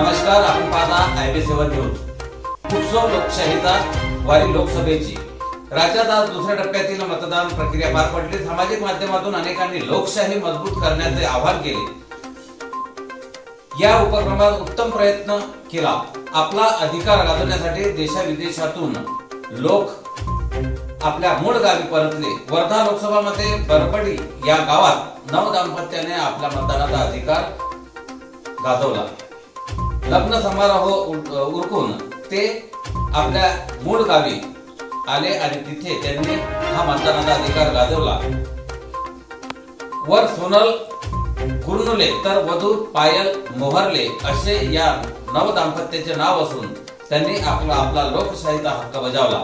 नमस्कार आपण पाहता आयबी सेवन न्यूज. उत्सव लोकशाहीचा वारी लोकसभेची. राज्यात आज दुसऱ्या टप्प्यातील मतदान प्रक्रिया पार पडली. सामाजिक माध्यमातून अनेकांनी लोकशाही मजबूत करण्याचे आवाहन केले. या उपक्रमात उत्तम प्रयत्न केला. आपला अधिकार गाजवण्यासाठी देशाविदेशातून लोक आपल्या मूळ गावी परतले. वर्धा लोकसभा मध्ये बरबडी या गावात नव दाम्पत्याने आपल्या मतदानाचा अधिकार गाजवला. लग्न समारोह उरकून ते आपल्या मूळ गावी आले आणि तिथे त्यांनी हा मतदानाचा अधिकार गाजवला. वर सोनल कुर्नुले तर वधू पायल मोहरले असे या नव दाम्पत्याचे नाव असून त्यांनी आपला आपला लोकशाहीचा हक्क बजावला.